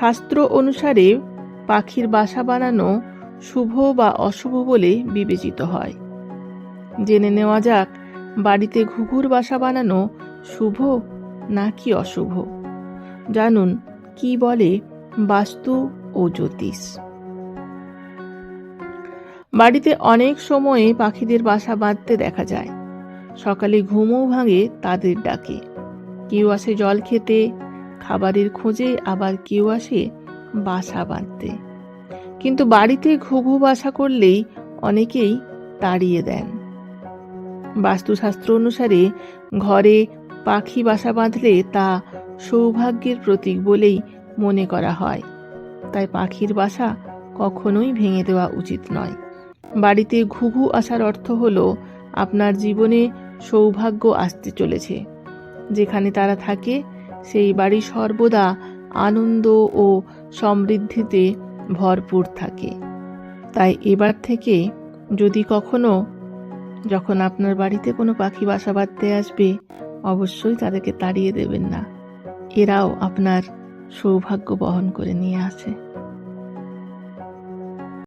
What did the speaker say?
শাস্ত্র অনুসারে পাখির বাসা বানানো শুভ বা অশুভ বলে বিবেচিত হয়। জেনে নেওয়া যাক, বাড়িতে ঘুঘুর বাসা বানানো শুভ নাকি অশুভ? জানুন, কি বলে বাস্তু ও জ্যোতিষ? বাড়িতে অনেক সময়ে পাখিদের বাসা বাঁধতে দেখা যায়। সকালে ঘুমও ভাঙে তাদের ডাকে। কেউ আসে জল খেতে খাবারের খোঁজে আবার কেউ আসে বাসা বাঁধতে। কিন্তু বাড়িতে ঘুঘু বাসা করলেই অনেকেই তাড়িয়ে দেন। বাস্তুশাস্ত্র অনুসারে ঘরে পাখি বাসা বাঁধলে তা সৌভাগ্যের প্রতীক বলেই মনে করা হয়। তাই পাখির বাসা কখনোই ভেঙে দেওয়া উচিত নয়। বাড়িতে ঘুঘু আসার অর্থ হলো আপনার জীবনে সৌভাগ্য আসতে চলেছে। যেখানে তারা থাকে সেই বাড়ি সর্বদা আনন্দ ও সমৃদ্ধিতে ভরপুর থাকে। তাই এবার থেকে যদি কখনো যখন আপনার বাড়িতে কোনো পাখি বাসা বাঁধতে আসবে, অবশ্যই তাদেরকে তাড়িয়ে দেবেন না। এরাও আপনার সৌভাগ্য বহন করে নিয়ে আসে।